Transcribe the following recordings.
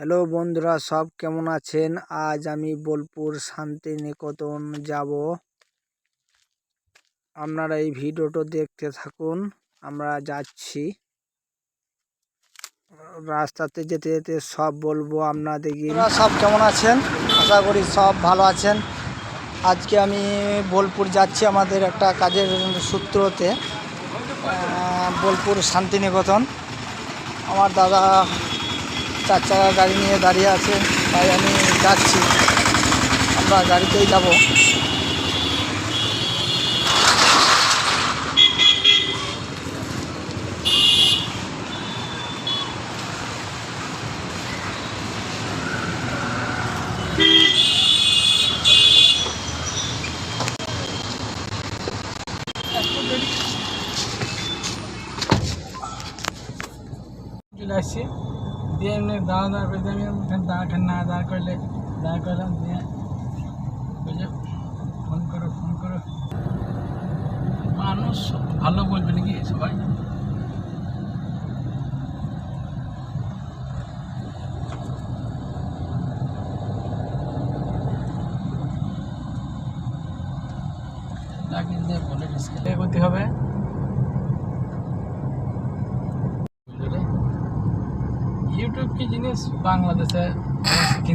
Hello বন্ধুরা, সব কেমন আছেন? আজ আমি বোলপুর শান্তিনিকেতন যাব। আপনারা এই ভিডিওটা দেখতে থাকুন। আমরা যাচ্ছি। রাস্তাতে যেতে যেতে সব বলব আপনাদেরকে। সব কেমন আছেন? আশা করি সব ভালো আছেন। আজকে আমি বোলপুর যাচ্ছি আমাদের একটা কাজের সূত্রতে বোলপুর শান্তিনিকেতন। আমার দাদা চার চাকা গাড়ি নিয়ে দাঁড়িয়ে আছে তাই আমি যাচ্ছি। আমরা গাড়িতেই যাব চলে আসছি দিয়ে এমনি দাঁড়া দাঁড়া করে দিয়ে আমি ওখানে দাঁড়া খান না দাঁড়া করলে দাঁড়া করলাম দিয়ে বুঝে ফোন করো ফোন করো মানুষ ভালো বলবে নাকি সবাই লাগিয়ে দিয়ে বলে ডিসকে করতে হবে ইউটিউব কি জিনিস? বাংলাদেশে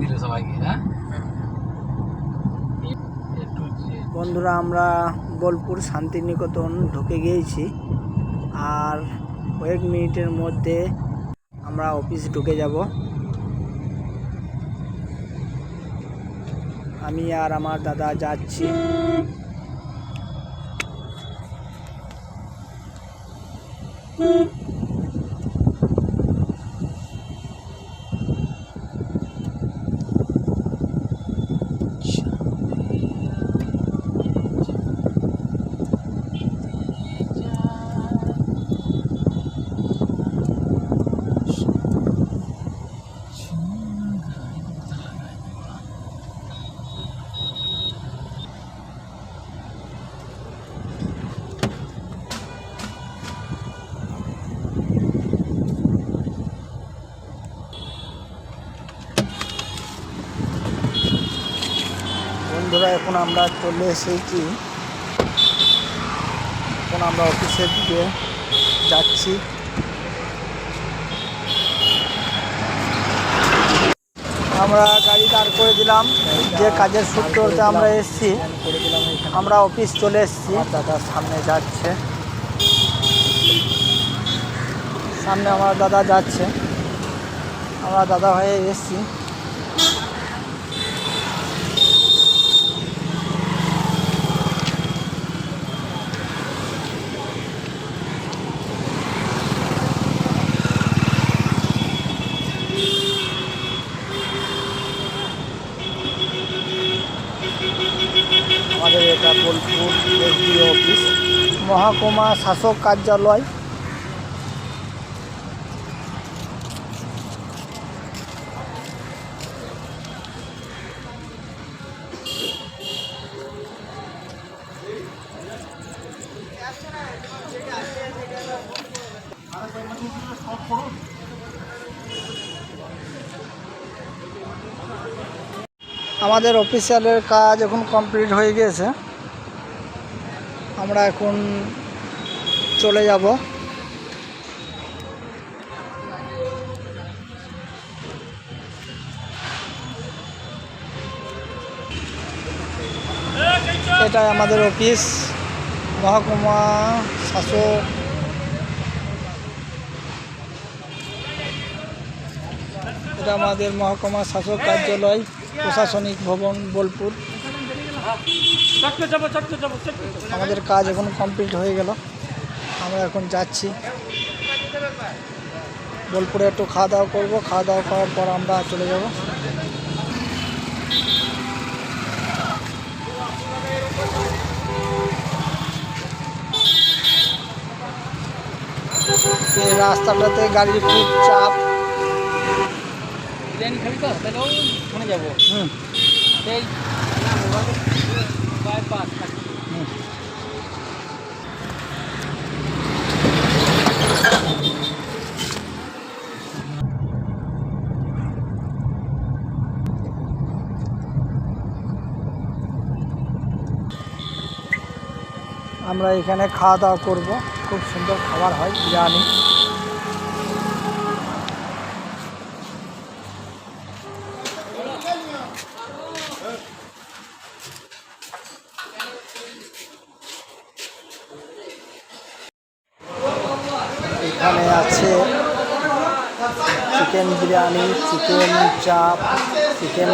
দিল সবাইকে হ্যাঁ? Z। বন্ধুরা আমরা বোলপুর শান্তিনিকেতন ঢুকে গিয়েছি। আর কয়েক মিনিটের মধ্যে আমরা অফিস ঢুকে যাব। আমি আর আমার দাদা যাচ্ছি। বন্ধুরা এখন আমরা চলে এসেছি। এখন আমরা অফিসের দিকে যাচ্ছি। আমরা গাড়ি দাঁড় করে দিলাম। যে কাজের সূত্রতে আমরা এসেছি, আমরা অফিস চলে এসেছি। দাদা সামনে যাচ্ছে। সামনে আমার দাদা যাচ্ছে। আমরা দাদা হয়ে এসেছি। আমাদের এটা বোলপুর এসডিও অফিস। মহকুমা শাসক কার্যালয়। আমাদের অফিসিয়ালের কাজ এখন কমপ্লিট হয়ে গিয়েছে। আমরা এখন চলে যাব। এটাই আমাদের অফিস। মহকুমা শাসক। এটা আমাদের মহকুমা শাসক কার্যালয়। প্রশাসনিক ভবন বোলপুর। আমাদের কাজ এখন কমপ্লিট হয়ে গেল। আমরা এখন যাচ্ছি। বোলপুরে একটু খাওয়া দাওয়া করব। খাওয়া দাওয়া করার পর আমরা চলে যাব। এই রাস্তাটাতে গাড়ির খুব চাপ। বিরিয়ানি খাবি তো তাহলে ওই ওখানে যাব। হুম। আমরা এখানে খাওয়া দাওয়া করব। খুব সুন্দর খাবার হয় বিরিয়ানি। বিরিয়ানি চিকেন চাপ চিকেন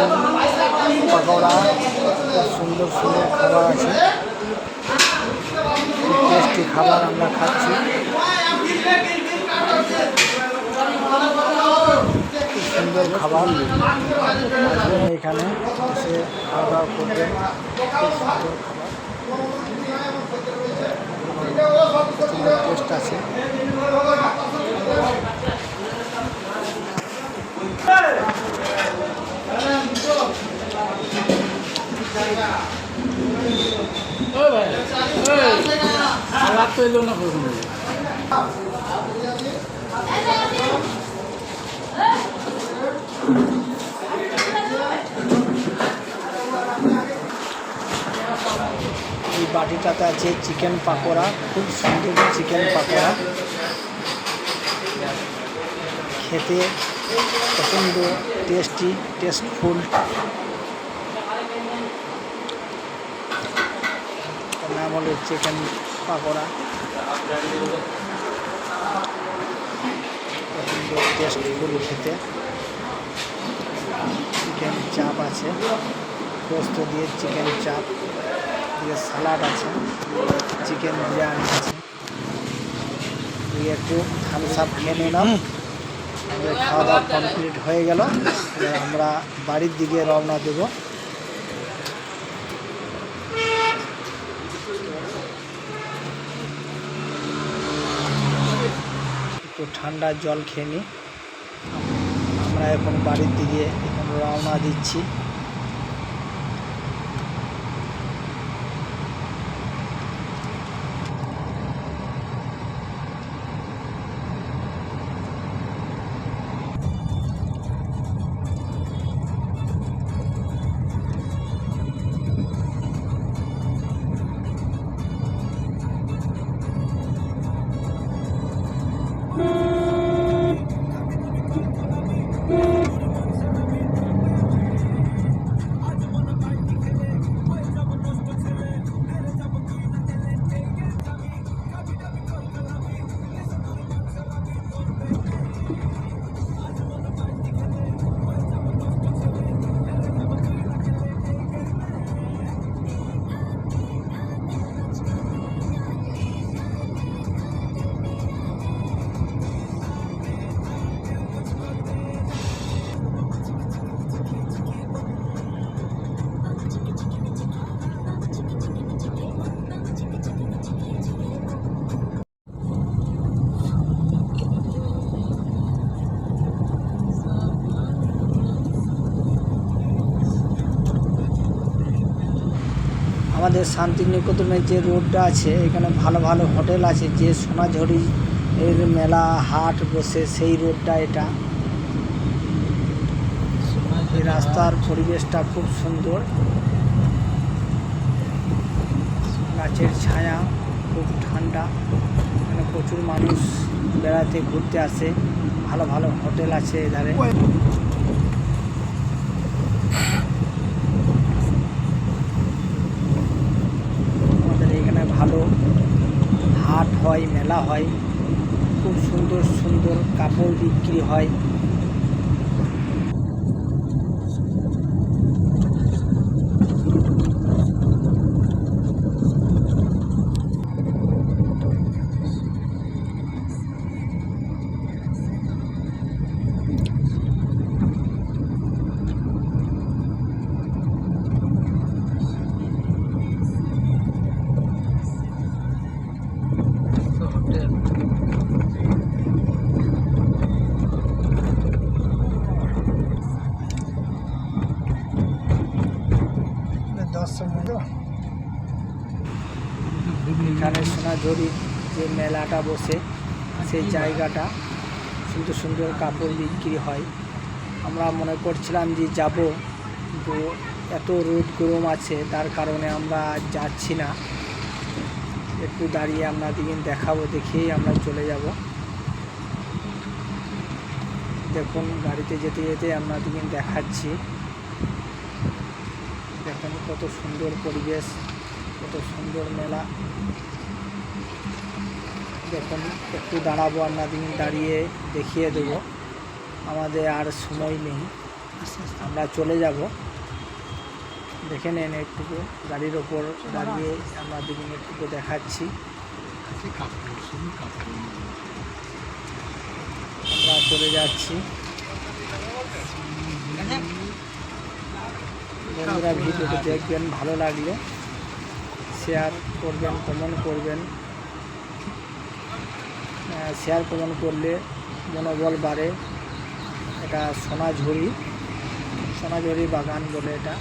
পকোড়া, খুব সুন্দর সুন্দর খাবার আছে। টেস্টি খাবার আমরা খাচ্ছি। সুন্দর খাবার। এখানে, এসে খাওয়া দাওয়া করবেন। খুব সুন্দর খাবার। টেস্ট আছে ওই ভাই ওই খারাপ তো এলো না এই বাটিটাতে আছে চিকেন পাকোড়া, খুব সুন্দর চিকেন পাকোড়া। খেতে প্রচণ্ড টেস্টি টেস্টফুল নাম হলো চিকেন পাকোড়া টেস্টফুল খেতে। চিকেন চাপ আছে। পোস্ত দিয়ে চিকেন চাপ দিয়ে স্যালাড আছে। চিকেন বিরিয়ানি আছে। দিয়ে একটু থামস আপ খেয়ে নিলাম। খাওয়া দাওয়া কমপ্লিট হয়ে গেল। আমরা বাড়ির দিকে রওনা দেব। একটু ঠান্ডা জল খেয়ে নিই আমরা এখন বাড়ির দিকে এখন রওনা দিচ্ছি। আমাদের শান্তিনিকেতনের যে রোডটা আছে, এখানে ভালো ভালো হোটেল আছে, যে সোনাঝুরি এর মেলা হাট বসে সেই রোডটা এটা। এই রাস্তার পরিবেশটা খুব সুন্দর। গাছের ছায়া, খুব ঠান্ডা। এখানে প্রচুর মানুষ বেড়াতে, ঘুরতে আসে। ভালো ভালো হোটেল আছে এধারে আমাদের এখানে ভালো। হাট হয় মেলা হয় খুব সুন্দর সুন্দর কাপড় বিক্রি হয়। বন্ধু এখানে সোনাঝুরির যে মেলাটা বসে, সেই জায়গাটা সুন্দর সুন্দর কাপড় বিক্রি হয়। আমরা মনে করছিলাম যে যাব, কিন্তু এত রোদ গরম আছে, তার কারণে আমরা যাচ্ছি না। একটু দাঁড়িয়ে আপনাদেরকে দেখাবো, দেখেই আমরা চলে যাব। দেখুন, গাড়িতে যেতে যেতে আপনাদেরকে দেখাচ্ছি। দেখুন কত সুন্দর পরিবেশ, কত সুন্দর মেলা। দেখুন, একটু দাঁড়াবো আপনাদেরকে দাঁড়িয়ে দেখিয়ে দেবো। আমাদের আর সময় নেই। আমরা চলে যাব। দেখে নেন একটুকু। গাড়ির ওপর দাঁড়িয়ে আপনাদেরকে একটুকু দেখাচ্ছি। আমরা চলে যাচ্ছি। বন্ধুরা, ভিডিওটি দেখবেন, ভালো লাগলে শেয়ার করবেন কমেন্ট করবেন। শেয়ার কমেন্ট করলে মনোবল বাড়ে। এটা সোনাঝুরি সোনাঝুরি বাগান বলে এটা।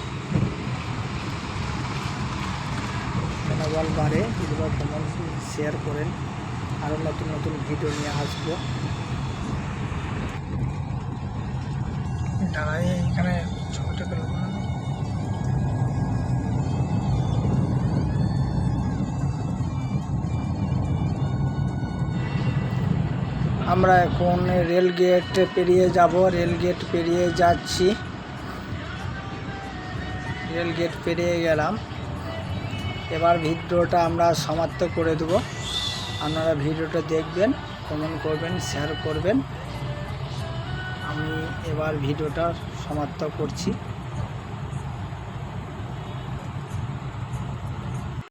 মনোবল বাড়ে এগুলো কমেন্ট শেয়ার করেন। আরও নতুন নতুন ভিডিও নিয়ে আসব। দাঁড়াই এখানে ছবিটা আমরা এখন রেল গেট পেরিয়ে যাব। রেল গেট পেরিয়ে যাচ্ছি। রেল গেট পেরিয়ে গেলাম। এবার ভিডিওটা আমরা সমাপ্ত করে দেব। আপনারা ভিডিওটা দেখবেন কমেন্ট করবেন শেয়ার করবেন। আমি এবার ভিডিওটা সমাপ্ত করছি।